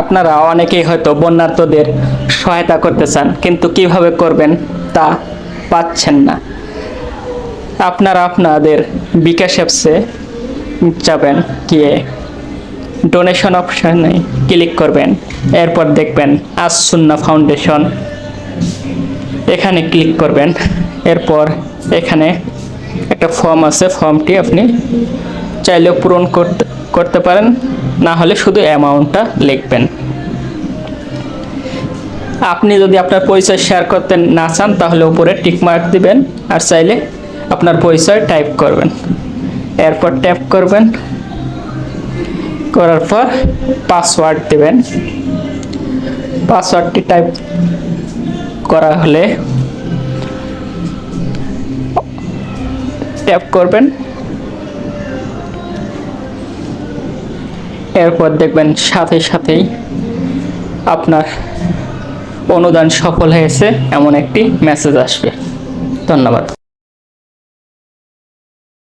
আপনারা অনেকেই হয়তো বন্যার্থদের সহায়তা করতে চান, কিন্তু কীভাবে করবেন তা পাচ্ছেন না। আপনারা আপনাদের বিকাশ অ্যাপসে যাবেন, গিয়ে ডোনেশন অপশানে ক্লিক করবেন, এরপর দেখবেন আজ সুন্না ফাউন্ডেশন এখানে ক্লিক করবেন, এরপর এখানে একটা ফর্ম আছে ফর্মটি আপনি চাইলেও পূরণ করতে করতে পারেন, না হলে শুধু অ্যামাউন্টটা লিখবেন। আপনি যদি আপনার পরিচয় শেয়ার করতে না চান, তাহলে উপরে টিক মার্ক দিবেন, আর চাইলে আপনার পরিচয় টাইপ করবেন। এরপর ট্যাপ করবেন। করার পর পাসওয়ার্ড দেবেন। পাসওয়ার্ডটি টাইপ করা হলে ট্যাপ করবেন। এরপর দেখবেন সাথে সাথেই আপনার অনুদান সফল হয়েছে এমন একটি মেসেজ আসবে। ধন্যবাদ।